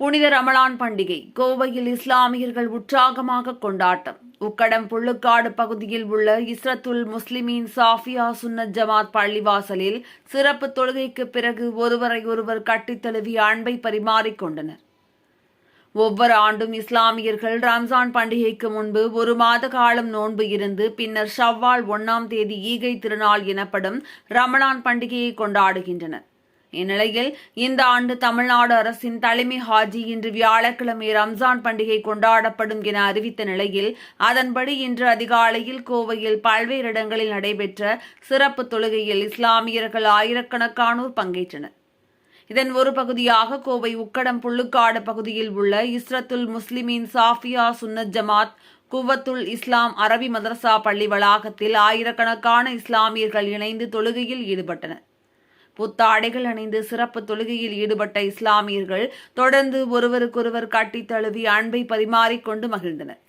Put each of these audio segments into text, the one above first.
புனித ரமலான் பண்டிகை கோவையில் இஸ்லாமியர்கள் உற்சாகமாக கொண்டாட்டம். உக்கடம் புள்ளுக்காடு பகுதியில் உள்ள இஸ்ரத்துல் முஸ்லிமீன் சாஃபியா சுன்னத் ஜமாத் பள்ளிவாசலில் சிறப்பு தொழுகைக்கு பிறகு ஒருவரை ஒருவர் கட்டித் தழுவி அன்பை பரிமாறிக்கொண்டனர் ஒவ்வொரு ஆண்டும் இஸ்லாமியர்கள் ரம்ஜான் பண்டிகைக்கு முன்பு ஒரு மாத காலம் நோன்பு இருந்து பின்னர் ஷவ்வால் ஒன்னாம் தேதி ஈகை திருநாள் எனப்படும் ரமலான் பண்டிகையை கொண்டாடுகின்றனர். இந்நிலையில் இந்த ஆண்டு தமிழ்நாடு அரசின் தலைமை ஹாஜி இன்று வியாழக்கிழமை ரம்ஜான் பண்டிகை கொண்டாடப்படும் என அறிவித்த நிலையில் அதன்படி இன்று அதிகாலையில் கோவையில் பல்வேறு இடங்களில் நடைபெற்ற சிறப்பு தொழுகையில் இஸ்லாமியர்கள் ஆயிரக்கணக்கானோர் பங்கேற்றனர். இதன் ஒரு பகுதியாக கோவை உக்கடம் புள்ளுக்காடு பகுதியில் உள்ள இஸ்ரத்துல் முஸ்லிமின் சாஃபியா சுன்னத் ஜமாத் குவத்துல் இஸ்லாம் அரபி மதரசா பள்ளி வளாகத்தில் ஆயிரக்கணக்கான இஸ்லாமியர்கள் இணைந்து தொழுகையில் ஈடுபட்டனர். புத்தாடைகள் அணிந்து சிறப்பு தொழுகையில் ஈடுபட்ட இஸ்லாமியர்கள் தொடர்ந்து ஒருவருக்கொருவர் கட்டித் தழுவி அன்பை பரிமாறிக்கொண்டு மகிழ்ந்தனர்.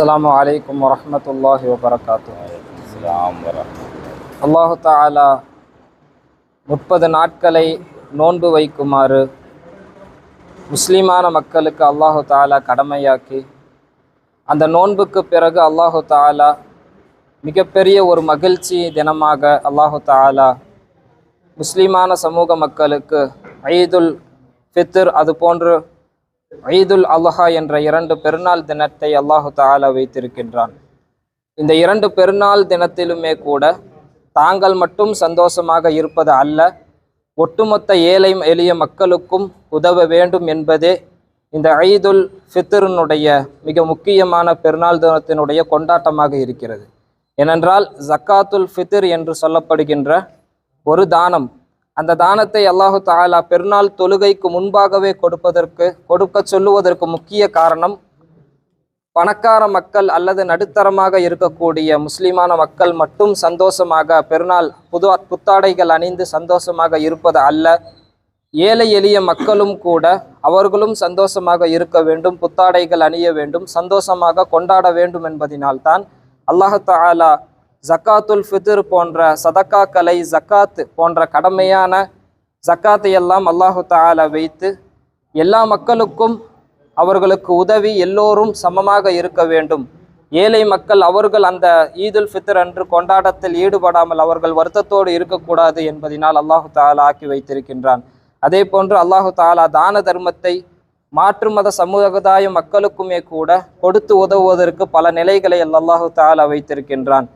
அஸ்லாம் வலைக்கம் வரமத்துல்லாஹி வபரகாத்து அல்லாஹு தாலா முப்பது நாட்களை நோன்பு வைக்குமாறு முஸ்லீமான மக்களுக்கு அல்லாஹு தாலா கடமையாக்கி அந்த நோன்புக்கு பிறகு அல்லாஹு தாலா மிகப்பெரிய ஒரு மகிழ்ச்சி தினமாக அல்லாஹு தாலா முஸ்லீமான சமூக மக்களுக்கு ஐதுல் ஃபித்ர் அது போன்று ஈதுல் அல்ஹா என்ற இரண்டு பெருநாள் தினத்தை அல்லாஹு தாலா வைத்திருக்கின்றான். இந்த இரண்டு பெருநாள் தினத்திலுமே கூட தாங்கள் மட்டும் சந்தோஷமாக இருப்பது அல்ல ஒட்டுமொத்த ஏழை எளிய மக்களுக்கும் உதவ வேண்டும் என்பதே இந்த ஐதுல் ஃபித்ருனுடைய மிக முக்கியமான பெருநாள் தினத்தினுடைய கொண்டாட்டமாக இருக்கிறது. ஏனென்றால் ஜக்காத்துல் ஃபித்ர் என்று சொல்லப்படுகின்ற ஒரு தானம் அந்த தானத்தை அல்லாஹு தாலா பெருநாள் தொழுகைக்கு முன்பாகவே கொடுப்பதற்கு கொடுக்க சொல்லுவதற்கு முக்கிய காரணம் பணக்கார மக்கள் அல்லது நடுத்தரமாக இருக்கக்கூடிய முஸ்லிமான மக்கள் மட்டும் சந்தோஷமாக பெருநாள் புது புத்தாடைகள் அணிந்து சந்தோஷமாக இருப்பது அல்ல. ஏழை எளிய மக்களும் கூட அவர்களும் சந்தோஷமாக இருக்க வேண்டும் புத்தாடைகள் அணிய வேண்டும் சந்தோஷமாக கொண்டாட வேண்டும் என்பதினால்தான் அல்லாஹு தாலா ஜக்காத்துல் ஃபித்ர் போன்ற சதக்காக்களை ஜக்காத் போன்ற கடமையான ஜக்காத்தை எல்லாம் அல்லாஹு தஆலா வைத்து எல்லா மக்களுக்கும் அவர்களுக்கு உதவி எல்லோரும் சமமாக இருக்க வேண்டும். ஏழை மக்கள் அவர்கள் அந்த ஈதுல் ஃபித்ர் அன்று கொண்டாட்டத்தில் ஈடுபடாமல் அவர்கள் வருத்தத்தோடு இருக்கக்கூடாது என்பதினால் அல்லாஹு தாலா ஆக்கி வைத்திருக்கின்றான். அதே போன்று அல்லாஹு தாலா தான தர்மத்தை மாற்று மத சமுதாய மக்களுக்குமே கூட கொடுத்து உதவுவதற்கு பல நிலைகளை அல்லாஹு தாலா வைத்திருக்கின்றான்.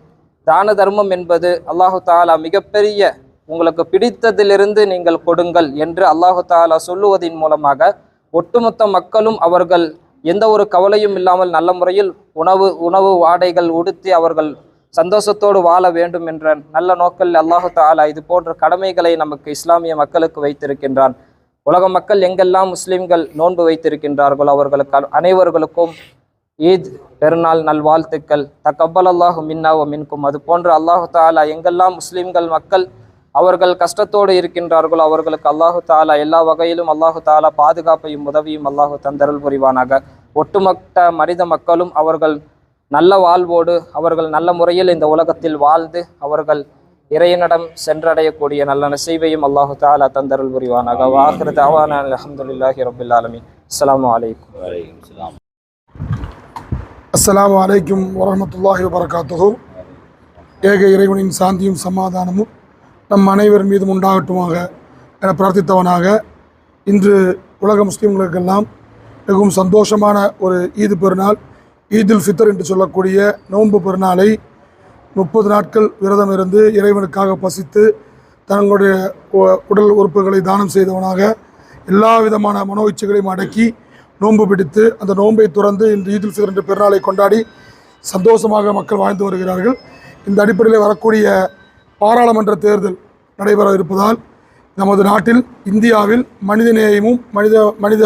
தான தர்மம் என்பது அல்லாஹு தாலா மிகப்பெரிய உங்களுக்கு பிடித்ததிலிருந்து நீங்கள் கொடுங்கள் என்று அல்லாஹு தாலா சொல்லுவதின் மூலமாக ஒட்டுமொத்த மக்களும் அவர்கள் எந்த ஒரு கவலையும் இல்லாமல் நல்ல முறையில் உணவு உணவு ஆடைகள் உடுத்தி அவர்கள் சந்தோஷத்தோடு வாழ வேண்டும் என்ற நல்ல நோக்கில் அல்லாஹு தாலா இது போன்ற கடமைகளை நமக்கு இஸ்லாமிய மக்களுக்கு வைத்திருக்கின்றான். உலக மக்கள் எங்கெல்லாம் முஸ்லிம்கள் நோன்பு வைத்திருக்கின்றார்களோ அவர்களுக்கு அனைவர்களுக்கும் ஈத் பெருநாள் நல்வாழ்த்துக்கள். தக்கபல் அல்லாஹு மின்னாவோ மின்கும். அது போன்று அல்லாஹு தாலா எங்கெல்லாம் முஸ்லீம்கள் மக்கள் அவர்கள் கஷ்டத்தோடு இருக்கின்றார்களோ அவர்களுக்கு அல்லாஹு தாலா எல்லா வகையிலும் அல்லாஹு தாலா பாதுகாப்பையும் உதவியும் அல்லாஹு தந்தரல் புரிவானாக. ஒட்டுமொத்த மனித மக்களும் அவர்கள் நல்ல வாழ்வோடு அவர்கள் நல்ல முறையில் இந்த உலகத்தில் வாழ்ந்து அவர்கள் இறையனிடம் சென்றடையக்கூடிய நல்ல நசைவையும் அல்லாஹு தாலா தந்தருள் புரிவானாக. வாஹிரு தாவான அலமதுல்லாஹி ரபுல் ஆலமின். அஸ்ஸலாமு அஸ்லாம் வலைக்கும் வரமத்துல்லாஹி அஸ்ஸலாமு ஏக இறைவனின் சாந்தியும் சமாதானமும் நம் அனைவர் மீதும் உண்டாகட்டுமாக என பிரார்த்தித்தவனாக இன்று உலக முஸ்லீம்களுக்கெல்லாம் மிகவும் சந்தோஷமான ஒரு ஈது பெருநாள் ஈதுல் ஃபித்தர் என்று சொல்லக்கூடிய நோன்பு பெருநாளை முப்பது நாட்கள் விரதம் இருந்து இறைவனுக்காக பசித்து தங்களுடைய உடல் உறுப்புகளை தானம் செய்தவனாக எல்லா விதமான மனோ இச்சைகளையும் அடக்கி நோன்பு பிடித்து அந்த நோன்பை துறந்து இன்று ஈதில் ஃபித்ர் என்ற பெருநாளை கொண்டாடி சந்தோஷமாக மக்கள் வாழ்ந்து வருகிறார்கள். இந்த அடிப்படையில் வரக்கூடிய பாராளுமன்ற தேர்தல் நடைபெற இருப்பதால் நமது நாட்டில் இந்தியாவில் மனித நேயமும் மனித மனித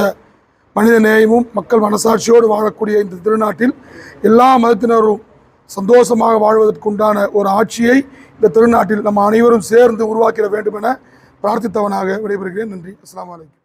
மனித நேயமும் மக்கள் மனசாட்சியோடு வாழக்கூடிய இந்த திருநாட்டில் எல்லா மதத்தினரும் சந்தோஷமாக வாழ்வதற்குண்டான ஒரு ஆட்சியை இந்த திருநாட்டில் நம்ம அனைவரும் சேர்ந்து உருவாக்கிட வேண்டும் என பிரார்த்தித்தவனாக விடைபெறுகிறேன். நன்றி. அஸ்லாம் அலைக்கும்.